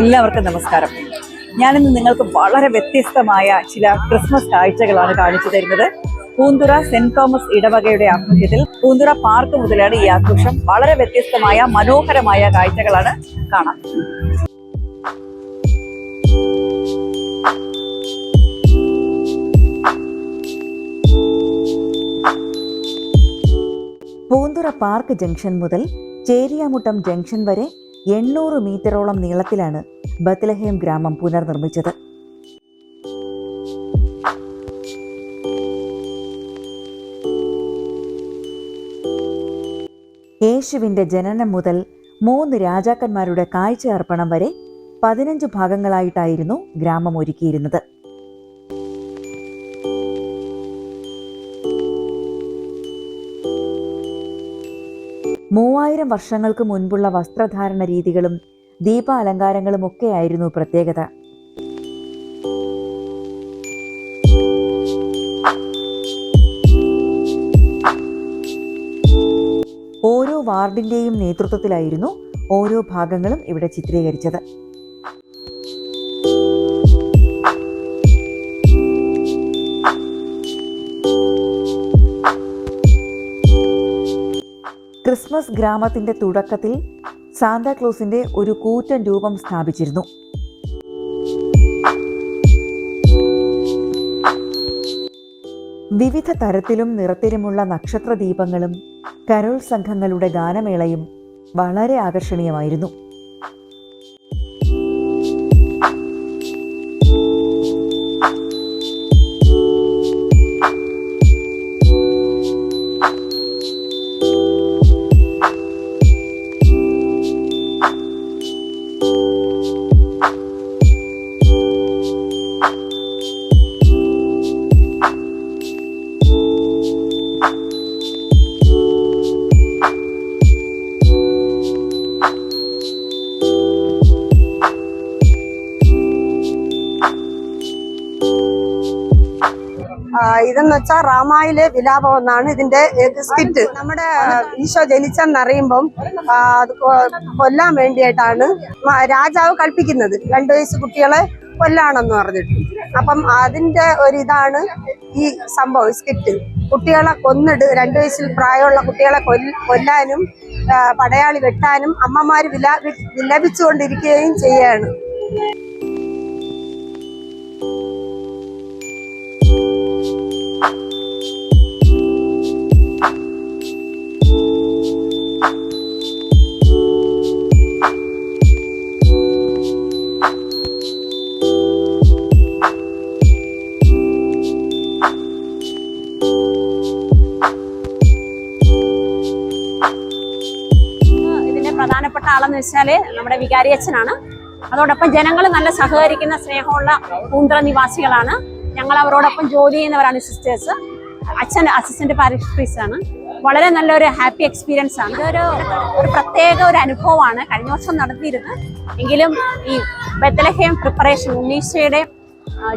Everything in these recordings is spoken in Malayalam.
എല്ലാവർക്കും നമസ്കാരം. ഞാനിന്ന് നിങ്ങൾക്ക് വളരെ വ്യത്യസ്തമായ ചില ക്രിസ്മസ് കാഴ്ചകളാണ് കാണിച്ചു തരുന്നത്. പൂന്തുറ സെന്റ് തോമസ് ഇടവകയുടെ ആഭിമുഖ്യത്തിൽ പൂന്തുറ പാർക്ക് മുതലാണ് ഈ ആഘോഷം. വളരെ വ്യത്യസ്തമായ മനോഹരമായ കാഴ്ചകളാണ് കാണാം. പൂന്തുറ പാർക്ക് ജംഗ്ഷൻ മുതൽ ചേരിയാമുട്ടം ജംഗ്ഷൻ വരെ എണ്ണൂറ് മീറ്ററോളം നീളത്തിലാണ് ബത്ലഹേം ഗ്രാമം പുനർനിർമ്മിച്ചത്. യേശുവിന്റെ ജനനം മുതൽ മൂന്ന് രാജാക്കന്മാരുടെ കാഴ്ച അർപ്പണം വരെ പതിനഞ്ച് ഭാഗങ്ങളായിട്ടായിരുന്നു ഗ്രാമം ഒരുക്കിയിരുന്നത്. മൂവായിരം വർഷങ്ങൾക്ക് മുൻപുള്ള വസ്ത്രധാരണ രീതികളും ദീപാലങ്കാരങ്ങളും ഒക്കെയായിരുന്നു പ്രത്യേകത. ഓരോ വാർഡിന്റെയും നേതൃത്വത്തിലായിരുന്നു ഓരോ ഭാഗങ്ങളും ഇവിടെ ചിത്രീകരിച്ചത്. ക്രിസ്മസ് ഗ്രാമത്തിന്റെ തുടക്കത്തിൽ സാന്താക്ലോസിന്റെ ഒരു കൂറ്റൻ രൂപം സ്ഥാപിച്ചിരുന്നു. വിവിധ തരത്തിലും നിറത്തിലുമുള്ള നക്ഷത്ര ദീപങ്ങളും കരോൾ സംഘങ്ങളുടെ ഗാനമേളയും വളരെ ആകർഷണീയമായിരുന്നു. ഇതെന്ന് വെച്ചാൽ റാമായിലെ വിലാപം എന്നാണ് ഇതിന്റെ സ്കിറ്റ്? നമ്മുടെ ഈശോ ജനിച്ചെന്നറിയുമ്പം കൊല്ലാൻ വേണ്ടിയിട്ടാണ് രാജാവ് കൽപ്പിക്കുന്നത്. രണ്ടു വയസ്സ് കുട്ടികളെ കൊല്ലാണെന്ന് പറഞ്ഞിട്ട്. അപ്പം അതിന്റെ ഒരിതാണ് ഈ സംഭവം സ്കിറ്റ്. കുട്ടികളെ കൊന്നിട്ട് രണ്ടു വയസ്സിൽ പ്രായമുള്ള കുട്ടികളെ കൊല്ലാനും പടയാളി വെട്ടാനും അമ്മമാര് വിലാ വിലപിച്ചുകൊണ്ടിരിക്കുകയും ചെയ്യാണ്. ആളെന്ന് വെച്ചാൽ നമ്മുടെ വികാരി അച്ഛനാണ്. അതോടൊപ്പം ജനങ്ങൾ നല്ല സഹകരിക്കുന്ന സ്നേഹമുള്ള പൂന്തറ നിവാസികളാണ്. ഞങ്ങൾ അവരോടൊപ്പം ജോലി ചെയ്യുന്നവരാണ് സിസ്റ്റേഴ്സ് അച്ഛൻ അസിസ്റ്റന്റ് പാരിഷ് ആണ്. വളരെ നല്ലൊരു ഹാപ്പി എക്സ്പീരിയൻസ് ആണ്. ഇതൊരു ഒരു പ്രത്യേക ഒരു അനുഭവമാണ് കഴിഞ്ഞ വർഷം നടത്തിയിരുന്നത് എങ്കിലും ഈ ബത്തലഹേം പ്രിപ്പറേഷൻ ഉണ്ണീശയുടെ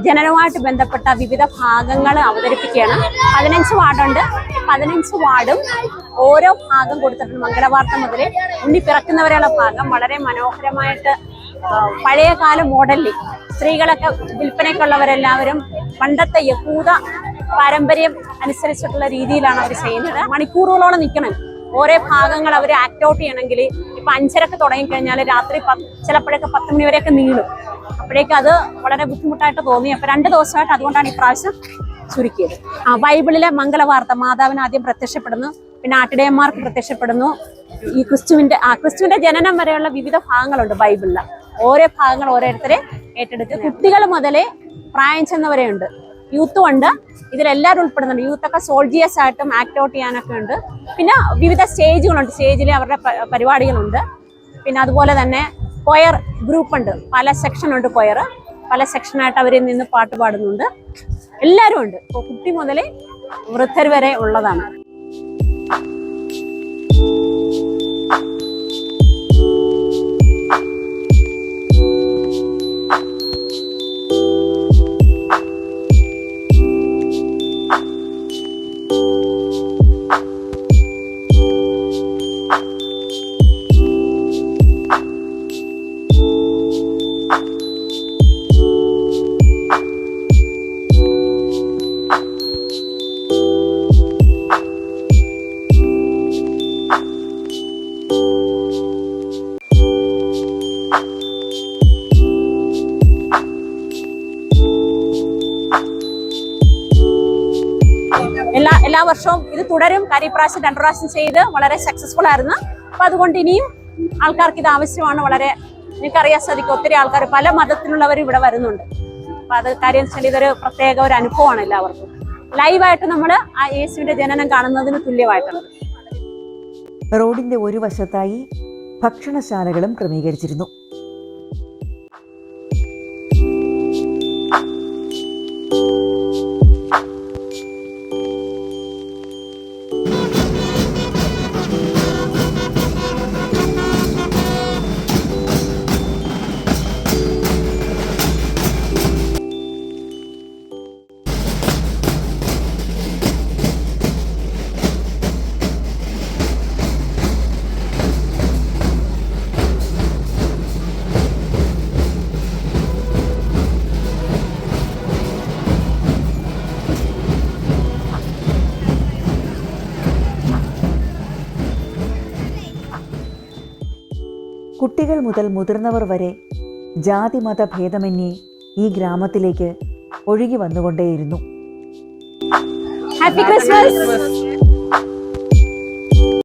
ജനനവുമായിട്ട് ബന്ധപ്പെട്ട വിവിധ ഭാഗങ്ങൾ അവതരിപ്പിക്കുകയാണ്. പതിനഞ്ച് വാർഡുണ്ട്. പതിനഞ്ച് വാർഡും ഓരോ ഭാഗം കൊടുത്തിട്ടുണ്ട്. മംഗളവാർത്ത മുതൽ ഉണ്ണി പിറക്കുന്നവരെയുള്ള ഭാഗം വളരെ മനോഹരമായിട്ട് പഴയകാല മോഡലിൽ സ്ത്രീകളൊക്കെ വിൽപ്പനയ്ക്കുള്ളവരെല്ലാവരും പണ്ടത്തെ യഹൂദ പാരമ്പര്യം അനുസരിച്ചിട്ടുള്ള രീതിയിലാണ് അവർ ചെയ്യുന്നത്. മണിക്കൂറുകളോളം നിൽക്കണം. ഓരോ ഭാഗങ്ങൾ അവർ ആക്ട് ഔട്ട് ചെയ്യണമെങ്കിൽ ഇപ്പം അഞ്ചരക്ക് തുടങ്ങിക്കഴിഞ്ഞാൽ രാത്രി ചിലപ്പോഴൊക്കെ പത്ത് മണി വരെയൊക്കെ നീളും. അപ്പോഴേക്കും അത് വളരെ ബുദ്ധിമുട്ടായിട്ട് തോന്നി. അപ്പോൾ രണ്ട് ദിവസമായിട്ട് അതുകൊണ്ടാണ് ഇപ്രാവശ്യം ചുരുക്കിയത്. ആ ബൈബിളിലെ മംഗളവാർത്ത മാതാവിന് ആദ്യം പ്രത്യക്ഷപ്പെടുന്നു പിന്നെ ആട്ടിടയന്മാർക്ക് പ്രത്യക്ഷപ്പെടുന്നു. ഈ ക്രിസ്തുവിന്റെ ആ ക്രിസ്തുവിന്റെ ജനനം വരെയുള്ള വിവിധ ഭാഗങ്ങളുണ്ട് ബൈബിളിൽ ഓരോ ഭാഗങ്ങൾ ഓരോരുത്തരെ ഏറ്റെടുത്ത് കുട്ടികൾ മുതലേ പ്രായം ചെന്നവരെയുണ്ട്. യൂത്തും ഉണ്ട്. ഇതിലെല്ലാവരും ഉൾപ്പെടുന്നുണ്ട്. യൂത്തൊക്കെ സോൾജിയേഴ്സ് ആയിട്ടും ആക്ട് ഔട്ട് ചെയ്യാനൊക്കെ ഉണ്ട്. പിന്നെ വിവിധ സ്റ്റേജുകളുണ്ട്. സ്റ്റേജിൽ അവരുടെ പരിപാടികളുണ്ട്. പിന്നെ അതുപോലെ തന്നെ കൊയർ ഗ്രൂപ്പ് ഉണ്ട്. പല സെക്ഷൻ ഉണ്ട് കൊയർ പല സെക്ഷനായിട്ട് അവരിൽ നിന്ന് പാട്ട് പാടുന്നുണ്ട്. എല്ലാവരും ഉണ്ട്. കുട്ടി മുതലേ വൃദ്ധർ വരെ ഉള്ളതാണ്. വർഷവും ഇത് തുടരും. കാര്യം ഇപ്രാവശ്യം രണ്ടു പ്രാവശ്യം ചെയ്ത് വളരെ സക്സസ്ഫുൾ ആയിരുന്നു. അപ്പൊ അതുകൊണ്ട് ഇനിയും ആൾക്കാർക്ക് ഇത് ആവശ്യമാണ്. വളരെ എനിക്കറിയാൻ സാധിക്കും ഒത്തിരി ആൾക്കാർ പല മതത്തിലുള്ളവർ ഇവിടെ വരുന്നുണ്ട്. അപ്പൊ അത് കാര്യം വെച്ചാൽ ഇതൊരു പ്രത്യേക ഒരു അനുഭവമാണ് എല്ലാവർക്കും. ലൈവായിട്ട് നമ്മൾ ആ യേശുവിന്റെ ജനനം കാണുന്നതിന് തുല്യമായിട്ടുണ്ട് റോഡിന്റെ ഒരു വശത്തായി ഭക്ഷണശാലകളും ക്രമീകരിച്ചിരുന്നു. കുട്ടികൾ മുതൽ മുതിർന്നവർ വരെ ജാതി മത ഭേദമന്യേ ഈ ഗ്രാമത്തിലേക്ക് ഒഴുകി വന്നുകൊണ്ടേയിരുന്നു. Happy Christmas